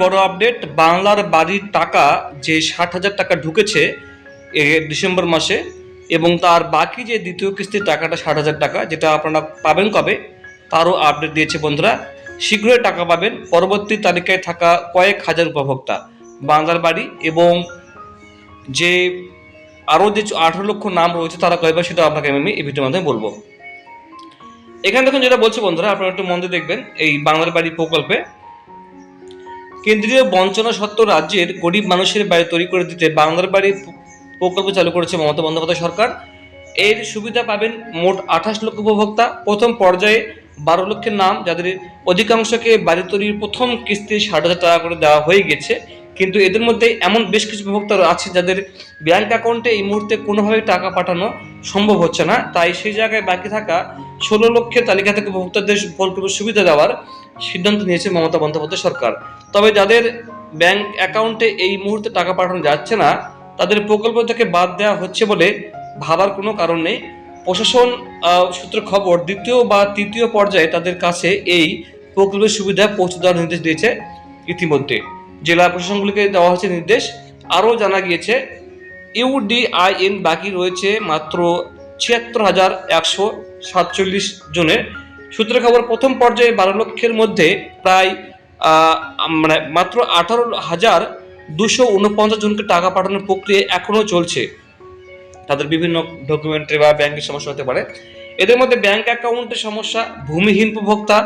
বড় আপডেট বাংলার বাড়ির টাকা যে ষাট হাজার টাকা ঢুকেছে এ ডিসেম্বর মাসে এবং তার বাকি যে দ্বিতীয় কিস্তির টাকাটা ষাট হাজার টাকা, যেটা আপনারা পাবেন কবে, তারও আপডেট দিয়েছে বন্ধুরা। শীঘ্রই টাকা পাবেন, পরবর্তী তালিকায় থাকা কয়েক হাজার উপভোক্তা বাংলার বাড়ি এবং যে আরও যে আঠারো লক্ষ নাম রয়েছে তারা কয়বার সেটা আপনাকে আমি এই ভিডিওর মাধ্যমে বলব। এখানে দেখুন যেটা বলছে বন্ধুরা, আপনারা একটু মন দিয়ে দেখবেন, এই বাংলার বাড়ি প্রকল্পে কেন্দ্রীয় বঞ্চনা সত্ত্বেও রাজ্যের গরিব মানুষের বাড়ি তৈরি করে দিতে বাংলার বাড়ি প্রকল্প চালু করেছে মমতা বন্দ্যোপাধ্যায় সরকার। এর সুবিধা পাবেন মোট আঠাশ লক্ষ উপভোক্তা। প্রথম পর্যায়ে বারো লক্ষের নাম, যাদের অধিকাংশকে বাড়ি তৈরির প্রথম কিস্তি ষাট হাজার টাকা করে দেওয়া হয়ে গেছে। কিন্তু এদের মধ্যে এমন বেশ কিছু উপভোক্তা আছে, যাদের ব্যাংক অ্যাকাউন্টে এই মুহূর্তে কোনোভাবেই টাকা পাঠানো সম্ভব হচ্ছে না। তাই সেই জায়গায় বাকি থাকা ষোলো লক্ষের তালিকা থেকে উপভোক্তাদের প্রকল্প সুবিধা দেওয়ার সিদ্ধান্ত নিয়েছে মমতা বন্দ্যোপাধ্যায় সরকার। তবে যাদের ব্যাংক অ্যাকাউন্টে এই মুহূর্তে টাকা পাঠানো যাচ্ছে না, তাদের প্রকল্প থেকে বাদ দেওয়া হচ্ছে বলে ভাবার কোনো কারণ নেই। প্রশাসন সূত্রে খবর, দ্বিতীয় বা তৃতীয় পর্যায়ে তাদের কাছে এই প্রকল্পের সুবিধা পৌঁছে দেওয়ার নির্দেশ দিয়েছে ইতিমধ্যে। জেলা প্রশাসনগুলিকে দেওয়া হয়েছে নির্দেশ। আরও জানা গিয়েছে ইউডিআইএন বাকি রয়েছে মাত্র ছিয়াত্তর হাজার একশো সাতচল্লিশ জনের। সূত্রে খবর প্রথম পর্যায়ে বারো লক্ষের মধ্যে প্রায় মানে মাত্র আঠারো হাজার দুশো উনপঞ্চাশ জনকে টাকা পাঠানোর প্রক্রিয়া এখনও চলছে। তাদের বিভিন্ন ডকুমেন্টারি বা ব্যাংকের সমস্যা হতে পারে। এদের মধ্যে ব্যাংক অ্যাকাউন্টের সমস্যা, ভূমিহীন উপভোক্তা,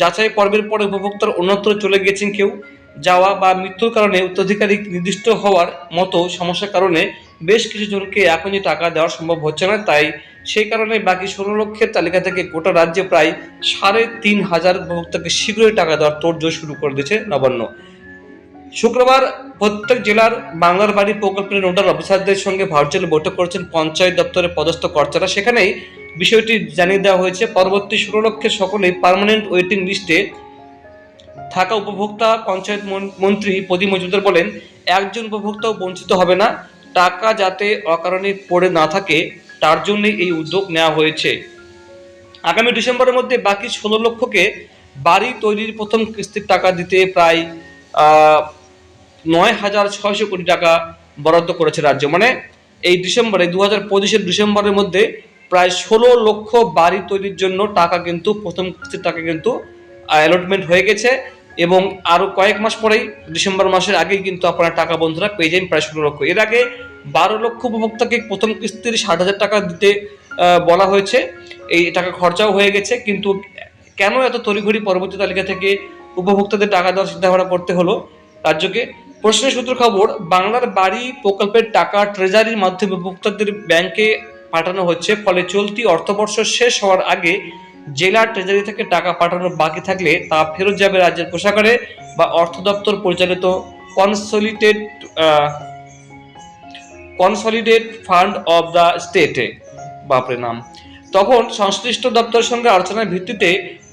যাচাই পর্বের পরে উপভোক্তার অন্যত্র চলে গেছেন কেউ। যাওয়া বা মৃত্যুর কারণে উত্তরাধিকারী নির্দিষ্ট হওয়ার মতো সমস্যার কারণে বেশ কিছু জনকে এখনই টাকা দেওয়া সম্ভব হচ্ছে না, তাই সেই কারণে বাকি ষোলো লক্ষের তালিকা থেকে গোটা রাজ্যে প্রায় সাড়ে তিন হাজার উপভোক্তাকে শীঘ্রই টাকা দেওয়ার তোড়জোড় শুরু করে দিয়েছে নবান্ন। শুক্রবার প্রত্যেক জেলার বাংলার বাড়ি প্রকল্পের নোডাল অফিসারদের সঙ্গে ভার্চুয়ালি বৈঠক করেছেন পঞ্চায়েত দপ্তরের পদস্থ কর্তারা। সেখানেই বিষয়টি জানিয়ে দেওয়া হয়েছে, পরবর্তী ষোলো লক্ষের সকলেই পার্মানেন্ট ওয়েটিং লিস্টে থাকা উপভোক্তা পঞ্চায়েত মন্ত্রী প্রদীপ মজুমদার বলেন, একজন উপভোক্তাও বঞ্চিত হবে না। টাকা যাতে অকারণে পড়ে না থাকে, তার জন্যই এই উদ্যোগ নেওয়া হয়েছে। আগামী ডিসেম্বরের মধ্যে বাকি ষোলো লক্ষকে বাড়ি তৈরির প্রথম কিস্তির টাকা দিতে প্রায় নয় হাজার ছয়শো কোটি টাকা বরাদ্দ করেছে রাজ্য। মানে এই ডিসেম্বরে দু হাজার পঁচিশের ডিসেম্বরের মধ্যে প্রায় ষোলো লক্ষ বাড়ি তৈরির জন্য টাকা কিন্তু, প্রথম কিস্তির টাকা কিন্তু অ্যালটমেন্ট হয়ে গেছে। এবং আরও কয়েক মাস পরেই, ডিসেম্বর মাসের আগেই কিন্তু আপনারা টাকা বন্ধুরা পেয়ে যাবেন প্রায় ষোলো লক্ষ। এর আগে বারো লক্ষ উপভোক্তাকে প্রথম কিস্তির ষাট হাজার টাকা দিতে বলা হয়েছে। এই টাকা খরচাও হয়ে গেছে, কিন্তু কেন এত তড়িঘড়ি পরবর্তী তালিকা থেকে উপভোক্তাদের টাকা দেওয়ার চিন্তাভাবনা করতে হলো? রাজ্যকে প্রশ্নের সূত্র খবর, বাংলার বাড়ি প্রকল্পের টাকা ট্রেজারির মাধ্যমে উপভোক্তাদের ব্যাংকে পাঠানো হচ্ছে, ফলে চলতি অর্থবর্ষ শেষ হওয়ার আগে জেলা ট্রেজারি থেকে টাকা পাঠানো বাকি থাকলে তা ফেরত যাবে রাজ্যের কোষাগারে বা অর্থ দপ্তর পরিচালিত consolidate consolidate fund of the স্টেটে। বাপরে নাম। তখন সংশ্লিষ্ট দপ্তরের সঙ্গে আলোচনার ভিত্তিতে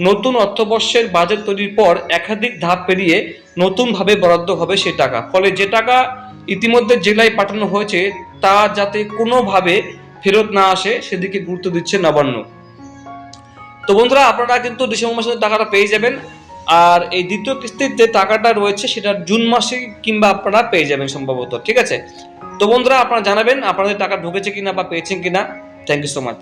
নতুন অর্থবর্ষের বাজেট তৈরির পর একাধিক ধাপ পেরিয়ে নতুনভাবে বরাদ্দ হবে সে টাকা। ফলে যে টাকা ইতিমধ্যে জেলায় পাঠানো হয়েছে, তা যাতে কোনোভাবে ফেরত না আসে, সেদিকে গুরুত্ব দিচ্ছে নবান্ন। তো বন্ধুরা, আপনারা কিন্তু ডিসেম্বর মাসে টাকাটা পেয়ে যাবেন। আর এই দ্বিতীয় কিস্তির যে টাকাটা রয়েছে, সেটা জুন মাসে কিংবা আপনারা পেয়ে যাবেন সম্ভবত, ঠিক আছে? তো বন্ধুরা, আপনারা জানাবেন আপনাদের টাকা ঢুকেছে কিনা বা পেয়েছেন কিনা। Thank you so much